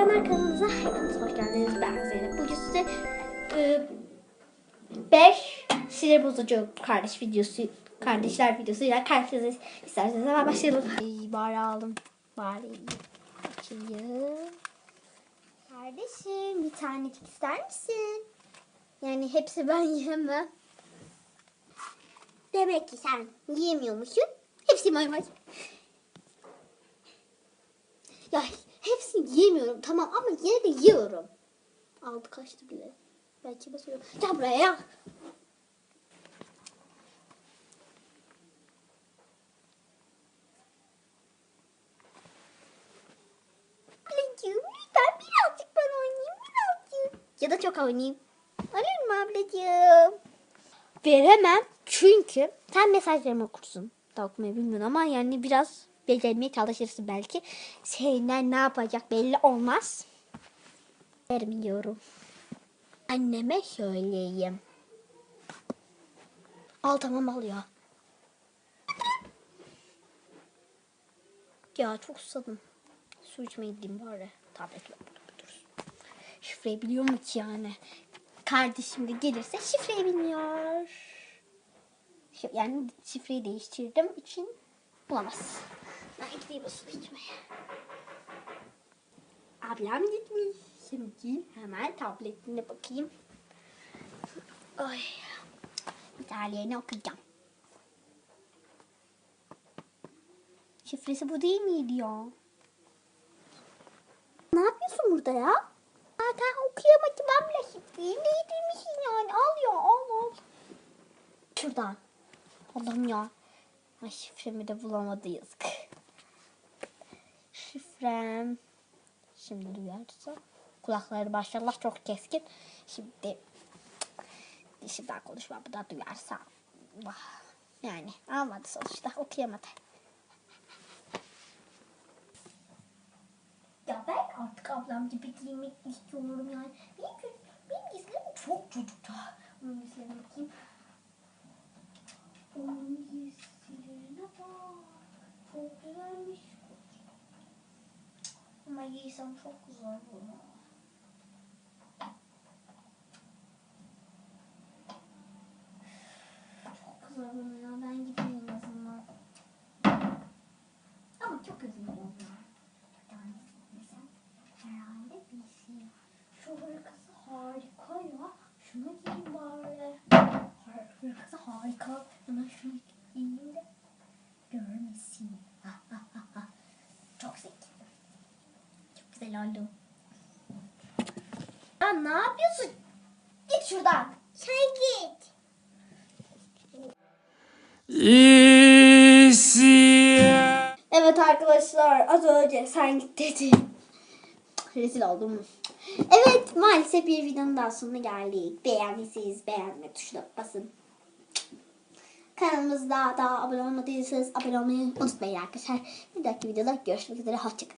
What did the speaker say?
Kuzenler kanalımıza hepiniz hoş geldiniz. Ben Zeynep. Bugün size 5 e, sinir bozucu kardeş videosu, kardeşler videosuyla karşınızda isterseniz hemen başlayalım. İyi bari aldım. Bari açayım. Kardeşim bir tanecik ister misin? Yani hepsi ben yiyemem. Demek ki sen yiyemiyormuşsun. Hepsi var. Hepsini yiyemiyorum tamam ama yine de yiyorum. Aldı kaçtı bile. Belki basıyorum. Gel buraya ya. Da çok oynayayım. Olur mu ablacığım? Veremem çünkü sen mesajlarımı okursun. Da okumayı bilmiyorum ama yani biraz becermeye çalışırsın belki. Şeyler ne yapacak belli olmaz. Vermiyorum. Anneme söyleyeyim. Al tamam al ya. Ya çok susadım. Su içmeye gideyim bari. Tabletle dursun. Şifreyi biliyor mu ki yani? Kardeşim de gelirse şifreyi bilmiyor. Yani şifreyi değiştirdim için bulamaz. Ben gideyim su içmeye. Ablam gitmiş. Şimdi hemen tabletine bakayım. Ay. Diğerlerini okuyacağım. Şifresi bu değil miydi ya? Ne yapıyorsun burada ya? Zaten okuyamadım ben bile şifreyi. Neydirmişsin yani? Al ya al al. Şuradan. Allah'ım ya. Ay şifremi de bulamadı yazık. Şifrem. Şimdi duyarsa. Kulakları maşallah çok keskin. Şimdi dişimden konuşma bu da duyarsa. Yani almadı sonuçta okuyamadı. Ya ben artık ablam gibi giymek istiyorum yani. Benim, benim giysilerim çok çocukça. Onun giysilerine bakayım. Onun giysilerine bak. Çok güzelmiş. Ama giysem çok güzel bunu. Çok güzel bunu ya. Ben gideyim en azından. Ama çok üzülüyorum ya. Herhalde bir şey. Şu hırkası harika ya. Şunu giyeyim bari. Hırkası harika. Hemen şunu Çok güzel oldu. Lan ne yapıyorsun? Git şuradan. Sen git. Evet arkadaşlar az önce sen git dedi. Rezil oldum. Evet maalesef bir videonun daha sonuna geldik. Beğendiyseniz beğenme tuşuna basın. Kanalımızda daha abone olmadıysanız abone olmayı unutmayın arkadaşlar. Bir dahaki videoda görüşmek üzere. Hoşçakalın.